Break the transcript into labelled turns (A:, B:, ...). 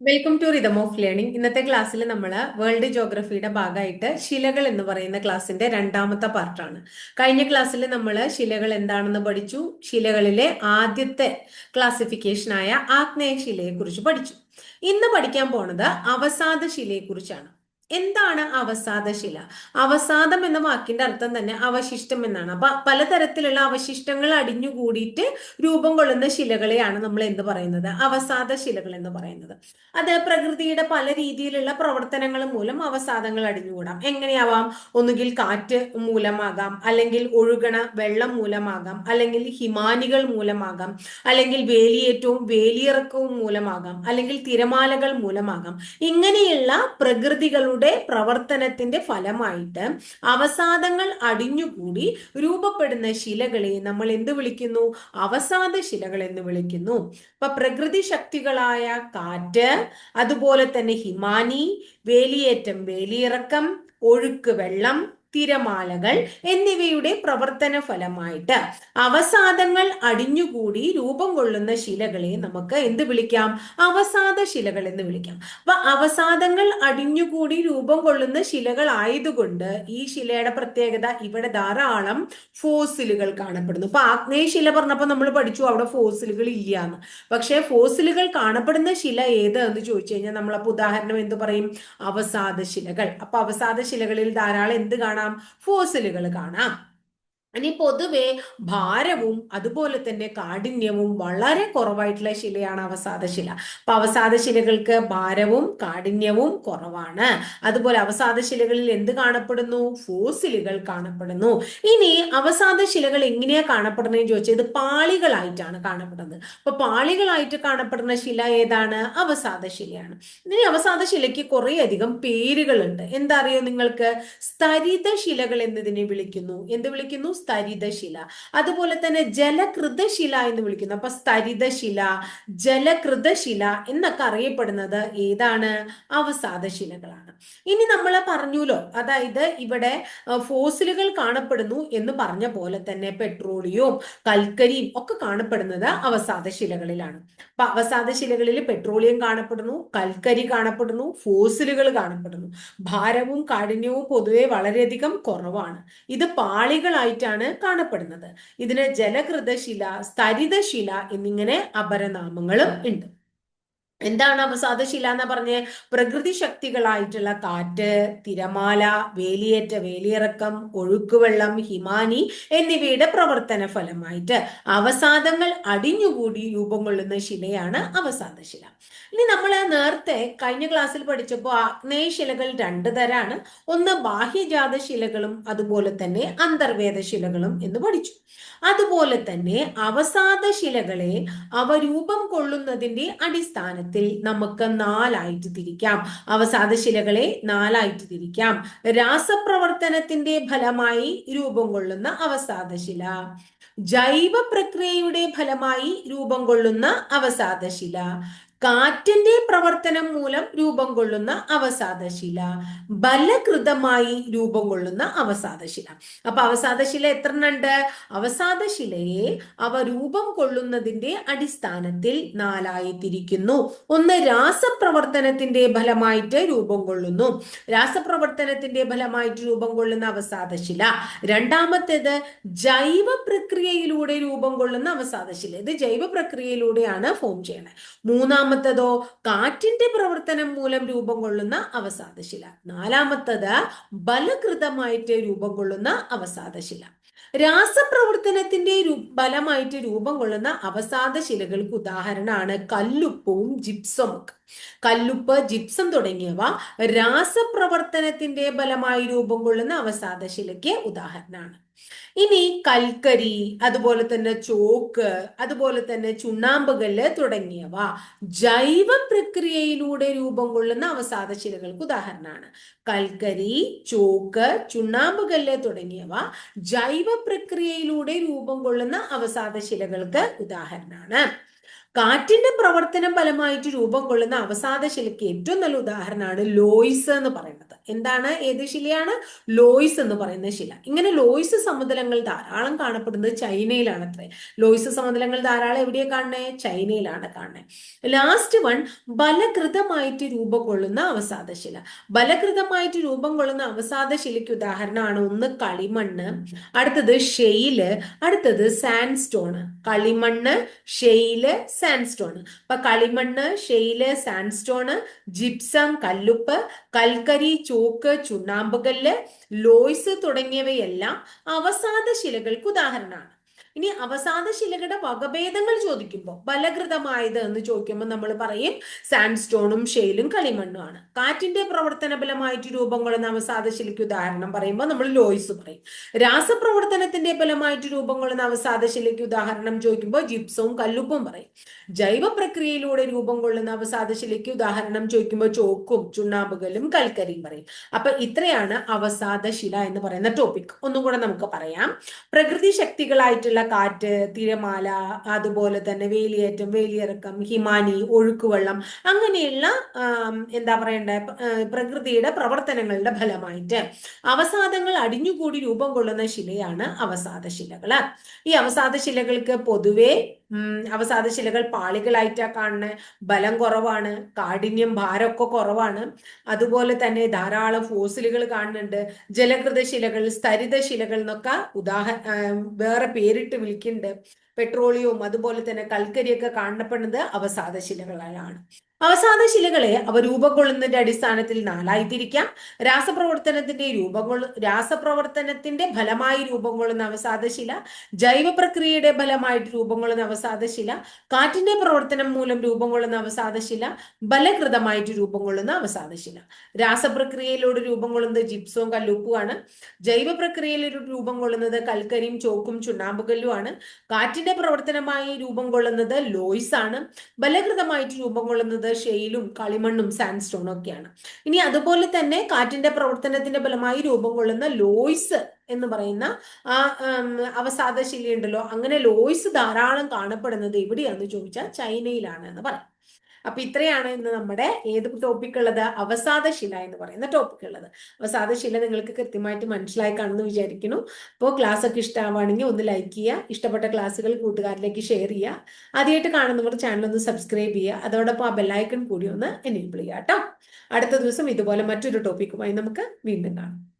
A: Welcome to rhythm of learning ഇന്നത്തെ ക്ലാസ്സിൽ നമ്മൾ വേൾഡ് ജോഗ്രഫിയുടെ ഭാഗമായിട്ട് ശിലകൾ എന്ന് പറയുന്ന ക്ലാസ്സിന്റെ രണ്ടാമത്തെ പാർട്ടാണ് കഴിഞ്ഞ ക്ലാസ്സിൽ നമ്മൾ ശിലകൾ എന്താണെന്ന് പഠിച്ചു. ശിലകളിലെ ആദ്യത്തെ ക്ലാസിഫിക്കേഷനായ ആഗ്നേയ ശിലയെ കുറിച്ച് പഠിച്ചു. ഇന്ന് പഠിക്കാൻ പോണത് അവസാദ ശിലയെ കുറിച്ചാണ് എന്താണ് അവസാദശില അവസാദം എന്ന വാക്കിന്റെ അർത്ഥം തന്നെ അവശിഷ്ടം എന്നാണ്. അപ്പൊ പലതരത്തിലുള്ള അവശിഷ്ടങ്ങൾ അടിഞ്ഞുകൂടിയിട്ട് രൂപം കൊള്ളുന്ന ശിലകളെയാണ് നമ്മൾ എന്ത് പറയുന്നത്? അവസാദ ശിലകൾ എന്ന് പറയുന്നത്. അത് പ്രകൃതിയുടെ പല രീതിയിലുള്ള പ്രവർത്തനങ്ങൾ മൂലം അവസാദങ്ങൾ അടിഞ്ഞുകൂടാം. എങ്ങനെയാവാം? ഒന്നുകിൽ കാറ്റ് മൂലമാകാം അല്ലെങ്കിൽ ഒഴുകണ വെള്ളം മൂലമാകാം അല്ലെങ്കിൽ ഹിമാനികൾ മൂലമാകാം അല്ലെങ്കിൽ വേലിയേറ്റവും വേലിയിറക്കവും മൂലമാകാം അല്ലെങ്കിൽ തിരമാലകൾ മൂലമാകാം. ഇങ്ങനെയുള്ള പ്രകൃതികളുടെ യുടെ പ്രവർത്തനത്തിന്റെ ഫലമായിട്ട് അവസാദങ്ങൾ അടിഞ്ഞുകൂടി രൂപപ്പെടുന്ന ശിലകളെ നമ്മൾ എന്ത് വിളിക്കുന്നു? അവസാദ ശിലകൾ എന്ന് വിളിക്കുന്നു. അപ്പൊ പ്രകൃതി ശക്തികളായ കാറ്റ് അതുപോലെ തന്നെ ഹിമാനി വേലിയേറ്റം വേലിയിറക്കം ഒഴുക്ക് വെള്ളം തിരമാലകൾ എന്നിവയുടെ പ്രവർത്തന ഫലമായിട്ട് അവസാദങ്ങൾ അടിഞ്ഞുകൂടി രൂപം കൊള്ളുന്ന ശിലകളെ നമുക്ക് എന്ത് വിളിക്കാം? അവസാദ ശിലകൾ എന്ന് വിളിക്കാം. അപ്പൊ അവസാദങ്ങൾ അടിഞ്ഞുകൂടി രൂപം കൊള്ളുന്ന ശിലകൾ ആയതുകൊണ്ട് ഈ ശിലയുടെ പ്രത്യേകത ഇവിടെ ധാരാളം ഫോസിലുകൾ കാണപ്പെടുന്നു. ഇപ്പൊ ആഗ്നേയ ശില പറഞ്ഞപ്പോൾ നമ്മൾ പഠിച്ചു അവിടെ ഫോസിലുകൾ ഇല്ല എന്ന് പക്ഷേ ഫോസിലുകൾ കാണപ്പെടുന്ന ശില ഏത് എന്ന് ചോദിച്ചു കഴിഞ്ഞാൽ നമ്മളപ്പോ ഉദാഹരണം എന്ത് പറയും? അവസാദ ശിലകൾ. അപ്പൊ അവസാദ ശിലകളിൽ ധാരാളം എന്ത് കാണാം? കാണാം. ഫോസിലുകൾ കാണാം. ഇനി പൊതുവെ ഭാരവും അതുപോലെ തന്നെ കാഠിന്യവും വളരെ കുറവായിട്ടുള്ള ശിലയാണ് അവസാദശില അപ്പൊ അവസാദശിലകൾക്ക് ഭാരവും കാഠിന്യവും കുറവാണ്. അതുപോലെ അവസാദശിലകളിൽ എന്ത് കാണപ്പെടുന്നു? ഫോസിലുകൾ കാണപ്പെടുന്നു. ഇനി അവസാദശിലകൾ എങ്ങനെയാ കാണപ്പെടുന്നത് ചോദിച്ചാൽ ഇത് പാളികളായിട്ടാണ് കാണപ്പെടുന്നത്. അപ്പൊ പാളികളായിട്ട് കാണപ്പെടുന്ന ശില ഏതാണ്? അവസാദശിലയാണ് ഇനി അവസാദശിലയ്ക്ക് കുറേയധികം പേരുകളുണ്ട്. എന്താ അറിയോ നിങ്ങൾക്ക്? സ്തരിത ശിലകൾ എന്നതിനെ വിളിക്കുന്നു. എന്ത് വിളിക്കുന്നു? സ്തരിതശില. അതുപോലെ തന്നെ ജലകൃതശില എന്ന് വിളിക്കുന്നു. അപ്പൊ സ്തരിതശില ജലകൃതശില എന്നൊക്കെ അറിയപ്പെടുന്നത് ഏതാണ്? അവസാദശിലകളാണ്. ഇനി നമ്മൾ പറഞ്ഞുല്ലോ. അതായത് ഇവിടെ ഫോസിലുകൾ കാണപ്പെടുന്നു എന്ന് പറഞ്ഞ പോലെ തന്നെ പെട്രോളിയവും കൽക്കരിയും ഒക്കെ കാണപ്പെടുന്നത് അവസാദശിലകളിലാണ്. അപ്പൊ അവസാദശിലകളിൽ പെട്രോളിയം കാണപ്പെടുന്നു കൽക്കരി കാണപ്പെടുന്നു ഫോസിലുകൾ കാണപ്പെടുന്നു. ഭാരവും കാഠിന്യവും പൊതുവെ വളരെയധികം കുറവാണ്. ഇത് പാളികളായിട്ടാണ് ആണ് കാണപ്പെടുന്നത്. ഇതിന് ജലകൃതശില സ്ഥരിതശില എന്നിങ്ങനെ അപരനാമങ്ങളും ഉണ്ട്. എന്താണ് അവസാദശില എന്ന് പറഞ്ഞ്? പ്രകൃതി ശക്തികളായിട്ടുള്ള താറ്റ് തിരമാല വേലിയേറ്റ വേലിയിറക്കം ഒഴുക്കുവെള്ളം ഹിമാനി എന്നിവയുടെ പ്രവർത്തന ഫലമായിട്ട് അവസാദങ്ങൾ അടിഞ്ഞുകൂടി രൂപം കൊള്ളുന്ന ശിലയാണ് അവസാദശില. ഇനി നമ്മൾ നേരത്തെ കഴിഞ്ഞ ക്ലാസ്സിൽ പഠിച്ചപ്പോൾ ആഗ്നേയ ശിലകൾ രണ്ട് തരാണ്. ഒന്ന് ബാഹ്യജാത ശിലകളും അതുപോലെ തന്നെ അന്തർവേദ ശിലകളും എന്ന് പഠിച്ചു. അതുപോലെ തന്നെ അവസാദ ശിലകളെ അവ രൂപം കൊള്ളുന്നതിന്റെ അടിസ്ഥാനത്തിൽ നമുക്ക് നാലായിട്ട് തിരിക്കാം. അവസാദ ശിലകളെ നാലായിട്ട് തിരിക്കാം. രാസപ്രവർത്തനത്തിന്റെ ഫലമായി രൂപം കൊള്ളുന്ന അവസാദശില ജൈവ പ്രക്രിയയുടെ ഫലമായി രൂപം കൊള്ളുന്ന അവസാദശില കാറ്റിന്റെ പ്രവർത്തനം മൂലം രൂപം കൊള്ളുന്ന അവസാദശില. ബലകൃതമായി രൂപം കൊള്ളുന്ന അവസാദശില. അപ്പൊ അവസാദശില എത്ര ഉണ്ട് അവസാദശിലയെ അവ രൂപം കൊള്ളുന്നതിന്റെ അടിസ്ഥാനത്തിൽ നാലായി തിരിക്കുന്നു ഒന്ന് രാസപ്രവർത്തനത്തിന്റെ ഫലമായിട്ട് രൂപം കൊള്ളുന്നു. രാസപ്രവർത്തനത്തിന്റെ ഫലമായിട്ട് രൂപം കൊള്ളുന്ന അവസാദശില. രണ്ടാമത്തേത് ജൈവ പ്രക്രിയയിലൂടെ രൂപം കൊള്ളുന്ന അവസാദശില. ഇത് ജൈവ പ്രക്രിയയിലൂടെയാണ് ഫോം ചെയ്യണത് മൂന്നാം മൂന്നാമത്തതോ കാറ്റിന്റെ പ്രവർത്തനം മൂലം രൂപം കൊള്ളുന്ന അവസാദശില. നാലാമത്തത് ബലകൃതമായിട്ട് രൂപം കൊള്ളുന്ന അവസാദശില. രാസപ്രവർത്തനത്തിന്റെ ബലമായിട്ട് രൂപം കൊള്ളുന്ന അവസാദ ശിലകൾക്ക് ഉദാഹരണമാണ് കല്ലുപ്പും ജിപ്സമൊക്കെ കല്ലുപ്പ് ജിപ്സം തുടങ്ങിയവ രാസപ്രവർത്തനത്തിന്റെ ബലമായി രൂപം കൊള്ളുന്ന അവസാദ ശിലയ്ക്ക് ഉദാഹരണമാണ്. ഇനി കൽക്കരി അതുപോലെ തന്നെ ചോക്ക് അതുപോലെ തന്നെ ചുണ്ണാമ്പുകല്ല് തുടങ്ങിയവ ജൈവ പ്രക്രിയയിലൂടെ രൂപം കൊള്ളുന്ന അവസാദ ശിലകൾക്ക് ഉദാഹരണമാണ്. കൽക്കരി ചോക്ക് ചുണ്ണാമ്പുകല്ല് തുടങ്ങിയവ ജൈവ പ്രക്രിയയിലൂടെ രൂപം കൊള്ളുന്ന അവസാദ ശിലകൾക്ക് ഉദാഹരണമാണ്. കാറ്റിന്റെ പ്രവർത്തനം ഫലമായിട്ട് രൂപം കൊള്ളുന്ന അവസാദ ശിലയ്ക്ക് ഏറ്റവും നല്ല ഉദാഹരണമാണ് ലോയിസ് എന്ന് പറയുന്നത്. എന്താണ്? ഏത് ശിലയാണ്? ലോയിസ് എന്ന് പറയുന്ന ശില. ഇങ്ങനെ ലോയിസ് സമതലങ്ങൾ ധാരാളം കാണപ്പെടുന്നത് ചൈനയിലാണ് അത്രേ. ലോയിസ് സമതലങ്ങൾ ധാരാളം എവിടെയാണ് കാണണേ ചൈനയിലാണ് കാണണേ ലാസ്റ്റ് വൺ ബലകൃതമായിട്ട് രൂപം കൊള്ളുന്ന അവസാദ ശില. ബലകൃതമായിട്ട് രൂപം കൊള്ളുന്ന അവസാദ ശിലയ്ക്ക് ഉദാഹരണമാണ് ഒന്ന് കളിമണ്ണ് അടുത്തത് ഷെയിൽ അടുത്തത് സാൻഡ് സ്റ്റോൺ കളിമണ്ണ് ഷെയിൽ സാൻഡ് സ്റ്റോൺ അപ്പൊ കളിമണ്ണ് ഷെയിൽ സാൻഡ് സ്റ്റോൺ ജിപ്സം കല്ലുപ്പ് കൽക്കരി ചോക്ക് ചുണ്ണാമ്പുകല്ല് ലോയ്സ് തുടങ്ങിയവയെല്ലാം അവസാദ ശിലകൾക്ക് ഉദാഹരണമാണ്. ഇനി അവസാദ ശിലകളുടെ വകഭേദങ്ങൾ ചോദിക്കുമ്പോൾ ബലകൃതമായത് എന്ന് ചോദിക്കുമ്പോൾ നമ്മൾ പറയും സാൻഡ് സ്റ്റോണും ഷെയിലും കളിമണ്ണുമാണ്. കാറ്റിന്റെ പ്രവർത്തന ഫലമായിട്ട് രൂപം കൊള്ളുന്ന അവസാദ ശിലയ്ക്ക് ഉദാഹരണം പറയുമ്പോൾ നമ്മൾ ലോയിസ് പറയും. രാസപ്രവർത്തനത്തിന്റെ ഫലമായിട്ട് രൂപം കൊള്ളുന്ന അവസാദ ശിലയ്ക്ക് ഉദാഹരണം ചോദിക്കുമ്പോൾ ജിപ്സവും കല്ലുപ്പും പറയും. ജൈവ പ്രക്രിയയിലൂടെ രൂപം കൊള്ളുന്ന അവസാദ ശിലയ്ക്ക് ഉദാഹരണം ചോദിക്കുമ്പോൾ ചോക്കും ചുണ്ണാമ്പുകലും കൽക്കരിയും പറയും. അപ്പൊ ഇത്രയാണ് അവസാദ ശില എന്ന് പറയുന്ന ടോപ്പിക് ഒന്നും കൂടെ നമുക്ക് പറയാം. പ്രകൃതി ശക്തികളായിട്ടുള്ള കാറ്റ് തിരമാല അതുപോലെ തന്നെ വേലിയേറ്റം വേലിയിറക്കം ഹിമാനി ഒഴുക്കുവെള്ളം അങ്ങനെയുള്ള എന്താ പറയണ്ട പ്രകൃതിയുടെ പ്രവർത്തനങ്ങളുടെ ഫലമായിട്ട് അവസാദങ്ങൾ അടിഞ്ഞുകൂടി രൂപം കൊള്ളുന്ന ശിലയാണ് അവസാദ ശിലകൾ ഈ അവസാദ ശിലകൾക്ക് പൊതുവെ അവസാദ ശിലകൾ പാളികളായിട്ടാ കാണുന്നത് ബലം കുറവാണ് കാഠിന്യം ഭാരമൊക്കെ കുറവാണ്. അതുപോലെ തന്നെ ധാരാളം ഫോസിലുകൾ കാണുന്നുണ്ട്. ജലകൃത ശിലകൾ സ്ഥരിത ശിലകൾ എന്നൊക്കെ ഉദാഹരണ വേറെ പേരിട്ട് വിളിക്കുന്നുണ്ട് പെട്രോളിയവും അതുപോലെ തന്നെ കൽക്കരിയൊക്കെ കാണപ്പെടുന്നത് അവസാദ അവസാദ ശിലകളെ അവ രൂപം കൊള്ളുന്നതിന്റെ അടിസ്ഥാനത്തിൽ നാലായി തിരിക്കാം രാസപ്രവർത്തനത്തിന്റെ രൂപം കൊള്ളു രാസപ്രവർത്തനത്തിന്റെ ഫലമായി രൂപം കൊള്ളുന്ന അവസാദശില ജൈവ പ്രക്രിയയുടെ ഫലമായിട്ട് രൂപം കൊള്ളുന്ന അവസാദശില കാറ്റിന്റെ പ്രവർത്തനം മൂലം രൂപം കൊള്ളുന്ന അവസാദശില ബലകൃതമായിട്ട് രൂപം കൊള്ളുന്ന അവസാദശില രാസപ്രക്രിയയിലൂടെ രൂപം കൊള്ളുന്നത് ജിപ്സവും കല്ലുപ്പുമാണ് ജൈവ പ്രക്രിയയിൽ രൂപം കൊള്ളുന്നത് കൽക്കരിയും ചോക്കും ചുണ്ണാമ്പുകല്ലുമാണ്. കാറ്റിന്റെ പ്രവർത്തനമായി രൂപം കൊള്ളുന്നത് ലോയ്സ് ആണ് ബലകൃതമായിട്ട് രൂപം കൊള്ളുന്നത് ഷെയിലും കളിമണ്ണും സാൻഡ്സ്റ്റോണും ഒക്കെയാണ്. ഇനി അതുപോലെ തന്നെ കാറ്റിന്റെ പ്രവർത്തനത്തിന്റെ ഫലമായി രൂപം കൊള്ളുന്ന ലോയ്സ് എന്ന് പറയുന്ന ആ അവസാദ അങ്ങനെ ലോയ്സ് ധാരാളം കാണപ്പെടുന്നത് എവിടെയാണെന്ന് ചോദിച്ചാൽ ചൈനയിലാണ് എന്ന് പറയാം. അപ്പൊ ഇത്രയാണ് ഇന്ന് നമ്മുടെ ഏത് ടോപ്പിക് ഉള്ളത്? അവസാദശില എന്ന് പറയുന്ന ടോപ്പിക് ഉള്ളത്. അവസാദശില നിങ്ങൾക്ക് കൃത്യമായിട്ട് മനസ്സിലായി കാണുമെന്ന് വിചാരിക്കുന്നു. അപ്പോൾ ക്ലാസ് ഒക്കെ ഇഷ്ടമാവുകയാണെങ്കിൽ ഒന്ന് ലൈക്ക് ചെയ്യുക. ഇഷ്ടപ്പെട്ട ക്ലാസ്സുകൾ കൂട്ടുകാരിലേക്ക് ഷെയർ ചെയ്യുക. ആദ്യമായിട്ട് കാണുന്നവർ ചാനൽ ഒന്ന് സബ്സ്ക്രൈബ് ചെയ്യുക. അതോടൊപ്പം ആ ബെല്ലൈക്കൺ കൂടി ഒന്ന് എനേബിൾ ചെയ്യുക കേട്ടോ. അടുത്ത ദിവസം ഇതുപോലെ മറ്റൊരു ടോപ്പിക്കുമായി നമുക്ക് വീണ്ടും കാണാം.